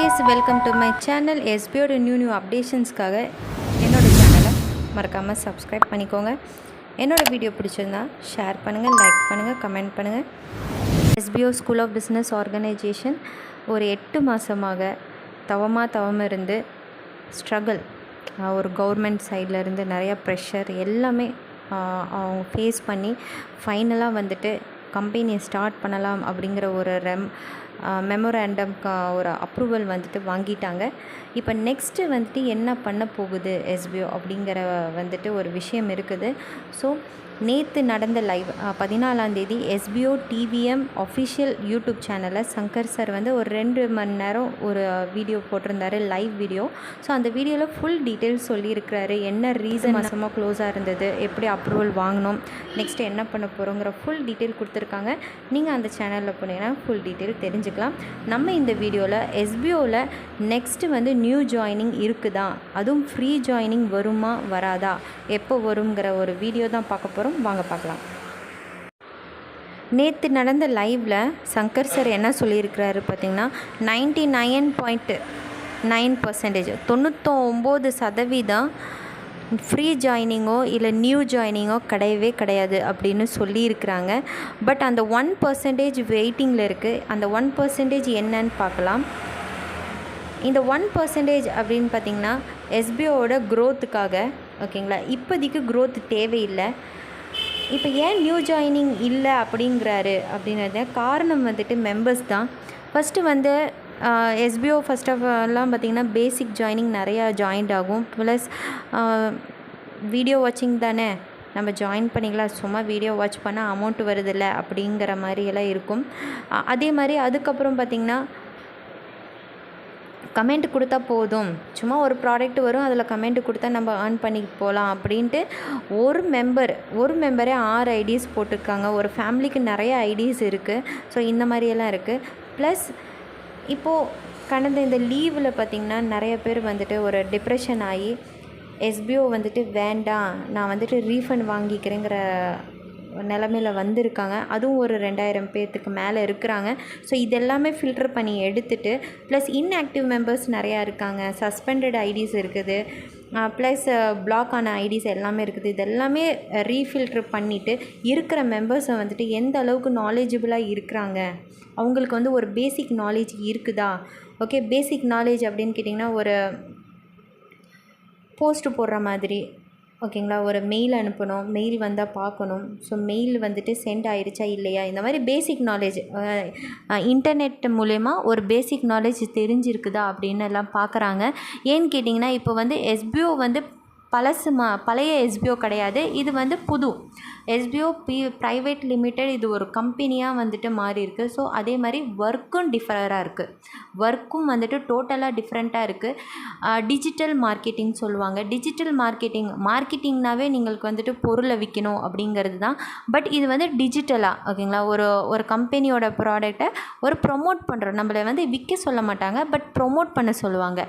Families welcome to my channel எஸ்பியோட new new அப்டேஷன்ஸ்க்காக என்னோட சேனலை மறக்காமல் சப்ஸ்கிரைப் பண்ணிக்கோங்க. என்னோடய வீடியோ பிடிச்சிருந்தா ஷேர் பண்ணுங்கள் லைக் பண்ணுங்கள் கமெண்ட் பண்ணுங்கள் SBO school of business organisation ஒரு எட்டு மாதமாக தவமாக தவம் இருந்து ஸ்ட்ரகிள் ஒரு கவர்மெண்ட் சைடில் இருந்து நிறையா ப்ரெஷர் எல்லாமே அவங்க ஃபேஸ் பண்ணி ஃபைனலாக வந்துட்டு கம்பெனியை ஸ்டார்ட் பண்ணலாம் அப்படிங்கிற ஒரு ரெம் மெமோரேண்டம் ஒரு அப்ரூவல் வந்துட்டு வாங்கிட்டாங்க. இப்போ நெக்ஸ்ட்டு வந்துட்டு என்ன பண்ண போகுது எஸ்பிஓ அப்படிங்கிற வந்துட்டு ஒரு விஷயம் இருக்குது. ஸோ நேற்று நடந்த லைவ் பதினாலாம் தேதி எஸ்பிஓ டிவிஎம் அஃபிஷியல் யூடியூப் சேனலில் சங்கர் சார் வந்து ஒரு ரெண்டு மணி நேரம் ஒரு வீடியோ போட்டிருந்தாரு லைவ் வீடியோ ஸோ அந்த வீடியோவில் ஃபுல் டீட்டெயில்ஸ் சொல்லியிருக்கிறாரு. என்ன ரீசன் மாதமாக க்ளோஸாக இருந்தது? எப்படி அப்ரூவல் வாங்கினோம் நெக்ஸ்ட்டு என்ன பண்ண போகிறோங்கிற ஃபுல் டீட்டெயில் கொடுத்துருக்காங்க. நீங்கள் அந்த சேனலில் போனீங்கன்னா ஃபுல் டீட்டெயில் தெரிஞ்சுக்கலாம். நம்ம இந்த வீடியோவில் எஸ்பிஓவில் நெக்ஸ்ட்டு வந்து நியூ ஜாயினிங் இருக்குதா? அதுவும் ஃப்ரீ ஜாயினிங் வருமா வராதா? எப்போ வருங்கிற ஒரு வீடியோ தான் பார்க்க போகிறோம் வாங்க பார்க்கலாம். நேற்று நடந்த லைவில் சங்கர் சார் என்ன சொல்லியிருக்கிறாரு பார்த்தீங்கன்னா ninety nine point nine percentage தொண்ணூத்தொம்பது சதவீதம் ஃப்ரீ ஜாயினிங்கோ இல்லை நியூ ஜாயினிங்கோ கிடையவே கிடையாது அப்படின்னு சொல்லியிருக்கிறாங்க. பட் அந்த ஒன் பர்சன்டேஜ் வெயிட்டிங்கில் இருக்குது அந்த ஒன் பர்சன்டேஜ் என்னன்னு பார்க்கலாம். இந்த ஒன் பர்சன்டேஜ் அப்படின்னு பார்த்தீங்கன்னா எஸ்பிஓட க்ரோத்துக்காக ஓகேங்களா? இப்போதைக்கு க்ரோத் தேவையில்லை. இப்போ ஏன் நியூ ஜாயினிங் இல்லை அப்படிங்கிறாரு அப்படிங்கிறது காரணம் வந்துட்டு மெம்பர்ஸ் தான். ஃபஸ்ட்டு வந்து எஸ்பிஓ ஃபஸ்ட் ஆஃப் எல்லாம் பார்த்திங்கன்னா பேசிக் ஜாயினிங் நிறையா ஜாயின்ட் ஆகும். ப்ளஸ் வீடியோ வாட்சிங் தானே? நம்ம ஜாயின் பண்ணிக்கலாம் சும்மா வீடியோ வாட்ச் பண்ணால் அமௌண்ட் வருதில்ல? அப்படிங்கிற மாதிரியெல்லாம் இருக்கும். அதே மாதிரி அதுக்கப்புறம் பார்த்திங்கன்னா கமெண்ட் கொடுத்தா போதும். சும்மா ஒரு ப்ராடக்ட் வரும் அதில் கமெண்ட் கொடுத்தா நம்ம ஏர்ன் பண்ணி போகலாம் அப்படின்ட்டு ஒரு மெம்பர் ஒரு மெம்பரே ஆறு ஐடிஸ் போட்டிருக்காங்க. ஒரு ஃபேமிலிக்கு நிறைய ஐடிஸ் இருக்குது ஸோ இந்த மாதிரியெல்லாம் இருக்குது ப்ளஸ் இப்போது கடந்த இந்த லீவில் பார்த்திங்கன்னா நிறைய பேர் வந்துட்டு ஒரு டிப்ரெஷன் ஆகி எஸ்பிஓ வந்துட்டு வேண்டாம் நான் வந்துட்டு ரீஃபண்ட் வாங்கிக்கிறேங்கிற நிலமையில வந்திருக்காங்க. அதுவும் ஒரு ரெண்டாயிரம் பேர்த்துக்கு மேலே இருக்கிறாங்க. ஸோ இதெல்லாமே ஃபில்டர் பண்ணி எடுத்துட்டு ப்ளஸ் இன்ஆக்டிவ் மெம்பர்ஸ் நிறையா இருக்காங்க. சஸ்பெண்டட் ஐடிஸ் இருக்குது. ப்ளஸ் பிளாக் ஆன ஐடிஸ் எல்லாமே இருக்குது. இதெல்லாமே ரீஃபில்ட்ரு பண்ணிவிட்டு இருக்கிற மெம்பர்ஸை வந்துட்டு எந்த அளவுக்கு நாலேஜபிளாக இருக்கிறாங்க? அவங்களுக்கு வந்து ஒரு பேசிக் நாலேஜ் இருக்குதா? ஓகே பேசிக் நாலேஜ் அப்படின்னு கேட்டிங்கன்னா ஒரு போஸ்ட்டு போடுற மாதிரி. ஓகேங்களா? ஒரு மெயில் அனுப்பணும் மெயில் வந்தால் பார்க்கணும். ஸோ மெயில் வந்துட்டு சென்ட் ஆயிடுச்சா இல்லையா? இந்த மாதிரி பேசிக் நாலேஜ் இன்டர்நெட் மூலயமா ஒரு பேசிக் நாலேஜ் தெரிஞ்சிருக்குதா அப்படின்னு எல்லாம் பார்க்குறாங்க ஏன்னு கேட்டிங்கன்னா இப்போ வந்து எஸ்பிஓ வந்து பழசு மா பழைய எஸ்பிஓ கிடையாது. இது வந்து புது. எஸ்பிஓ பி ப்ரைவேட் லிமிடெட் இது ஒரு கம்பெனியாக வந்துட்டு மாறி இருக்குது ஸோ அதே மாதிரி ஒர்க்கும் டிஃபராக இருக்குது ஒர்க்கும் வந்துட்டு டோட்டலாக டிஃப்ரெண்ட்டாக இருக்குது டிஜிட்டல் மார்க்கெட்டிங் சொல்லுவாங்க. டிஜிட்டல் மார்க்கெட்டிங் மார்க்கெட்டிங்னாவே நீங்களுக்கு வந்துட்டு பொருளை விற்கணும் அப்படிங்கிறது தான். பட் இது வந்து டிஜிட்டலாக ஓகேங்களா? ஒரு ஒரு கம்பெனியோட ப்ராடக்டை ஒரு ப்ரொமோட் பண்ணுறோம் நம்மளை வந்து விற்க சொல்ல மாட்டாங்க பட் ப்ரொமோட் பண்ண சொல்லுவாங்க.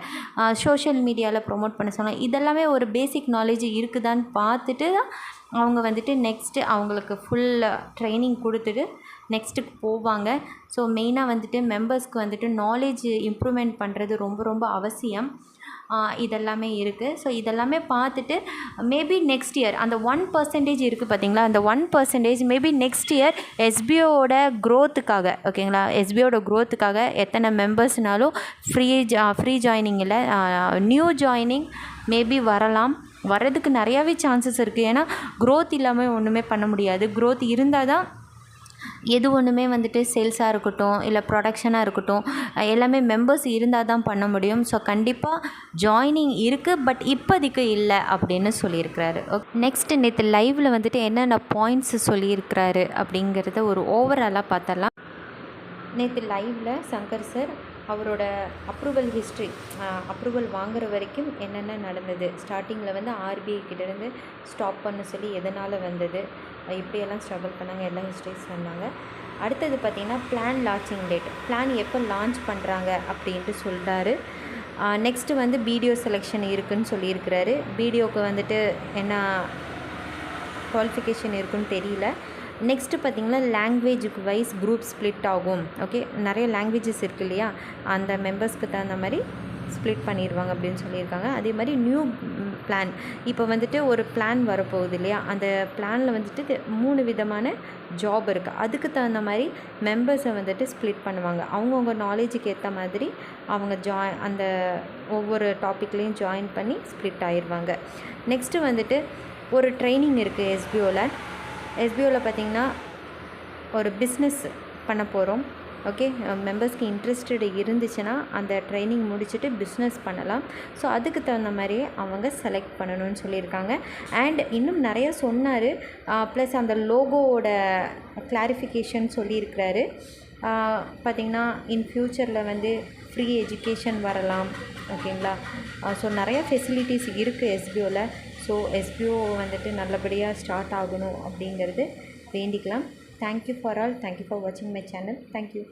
சோஷியல் மீடியாவில் ப்ரொமோட் பண்ண சொல்லுவாங்க. இதெல்லாமே ஒரு பேசிக் நாலேஜ் இருக்குதான்னு பார்த்துட்டு தான் அவங்க வந்துட்டு நெக்ஸ்ட்டு அவங்களுக்கு ஃபுல் ட்ரைனிங் கொடுத்துட்டு நெக்ஸ்ட்டுக்கு போவாங்க. ஸோ மெயினாக வந்துட்டு மெம்பர்ஸ்க்கு வந்துட்டு நாலேஜ் இம்ப்ரூவ்மெண்ட் பண்ணுறது ரொம்ப ரொம்ப அவசியம். இதெல்லாமே இருக்குது ஸோ இதெல்லாமே பார்த்துட்டு மேபி நெக்ஸ்ட் இயர் அந்த ஒன் பர்சன்டேஜ் இருக்குது பார்த்தீங்களா அந்த one percentage maybe next year எஸ்பிஓட க்ரோத்துக்காக ஓகேங்களா எஸ்பிஓட க்ரோத்துக்காக எத்தனை மெம்பர்ஸ்னாலும் ஃப்ரீ ஜா ஃப்ரீ ஜாயினிங்கில் நியூ ஜாயினிங் மேபி வரலாம். வர்றதுக்கு நிறையாவே சான்சஸ் இருக்குது ஏன்னா க்ரோத் இல்லாமல் ஒன்றுமே பண்ண முடியாது. க்ரோத் இருந்தால் தான் எது ஒன்றுமே வந்துட்டு சேல்ஸாக இருக்கட்டும் இல்லை ப்ரொடக்ஷனாக இருக்கட்டும் எல்லாமே மெம்பர்ஸ் இருந்தால் தான் பண்ண முடியும். ஸோ கண்டிப்பாக ஜாயினிங் இருக்குது பட் இப்போதைக்கு இல்லை அப்படின்னு சொல்லியிருக்கிறாரு. நெக்ஸ்ட்டு நேற்று லைவில் வந்துட்டு என்னென்ன பாயிண்ட்ஸ் சொல்லியிருக்கிறாரு அப்படிங்கிறத ஒரு ஓவராலாக பார்த்தலாம் நேற்று லைவில் சங்கர் சார் அவரோட அப்ரூவல் ஹிஸ்ட்ரி அப்ரூவல் வாங்குற வரைக்கும் என்னென்ன நடந்தது? ஸ்டார்டிங்கில் வந்து ஆர்பிஐ கிட்டேருந்து ஸ்டாப் பண்ண சொல்லி எதனால் வந்தது? இப்படியெல்லாம் எப்படியெல்லாம் ஸ்ட்ரகிள் பண்ணாங்க எல்லா ஹிஸ்ட்ரிஸ் சொன்னாங்க. அடுத்தது பார்த்திங்கன்னா பிளான் லான்ச்சிங் டேட் பிளான் எப்போ லான்ச் பண்ணுறாங்க அப்படின்ட்டு சொல்கிறாரு நெக்ஸ்ட்டு வந்து பிடிஓ செலெக்ஷன் இருக்குன்னு சொல்லியிருக்கிறாரு. வீடியோவுக்கு வந்துட்டு என்ன குவாலிஃபிகேஷன் இருக்குன்னு தெரியல. நெக்ஸ்ட்டு பார்த்திங்கன்னா லாங்குவேஜுக்கு வைஸ் குரூப் ஸ்ப்ளிட் ஆகும். ஓகே நிறைய லாங்குவேஜஸ் இருக்கு இல்லையா? அந்த மெம்பர்ஸ்க்கு தகுந்த மாதிரி ஸ்ப்ளிட் பண்ணிடுவாங்க அப்படின்னு சொல்லியிருக்காங்க. அதே மாதிரி நியூ பிளான் இப்போ வந்துட்டு ஒரு பிளான் வரப்போகுது இல்லையா? அந்த பிளானில் வந்துட்டு மூணு விதமான ஜாப் இருக்குது அதுக்கு தகுந்த மாதிரி மெம்பர்ஸை வந்துட்டு ஸ்ப்ளிட் பண்ணுவாங்க. அவங்கவுங்க நாலேஜுக்கு ஏற்ற மாதிரி அவங்க ஜாய் அந்த ஒவ்வொரு டாப்பிக்லேயும் ஜாயின் பண்ணி ஸ்ப்ளிட் ஆயிடுவாங்க. நெக்ஸ்ட்டு வந்துட்டு ஒரு ட்ரைனிங் இருக்குது எஸ்பிஓவில் எஸ்பிஓவில் பார்த்திங்கன்னா ஒரு பிஸ்னஸ் பண்ண போகிறோம் ஓகே மெம்பர்ஸ்க்கு இன்ட்ரெஸ்டடு இருந்துச்சுன்னா அந்த ட்ரைனிங் முடிச்சுட்டு பிஸ்னஸ் பண்ணலாம். ஸோ அதுக்கு தகுந்த மாதிரியே அவங்க செலக்ட் பண்ணணும்னு சொல்லியிருக்காங்க. அண்ட் இன்னும் நிறையா சொன்னார். ப்ளஸ் அந்த லோகோவோட கிளாரிஃபிகேஷன் சொல்லியிருக்கிறாரு. பார்த்திங்கன்னா இன் ஃப்யூச்சரில் வந்து ஃப்ரீ எஜுகேஷன் வரலாம். ஓகேங்களா ஸோ நிறையா ஃபெசிலிட்டிஸ் இருக்குது எஸ்பிஓவில் ஸோ எஸ்பிஓ வந்துட்டு நல்லபடியாக ஸ்டார்ட் ஆகணும் அப்படிங்கிறது வேண்டிக்கலாம். Thank you for all thank you for வாட்சிங் மை சேனல் தேங்க்யூ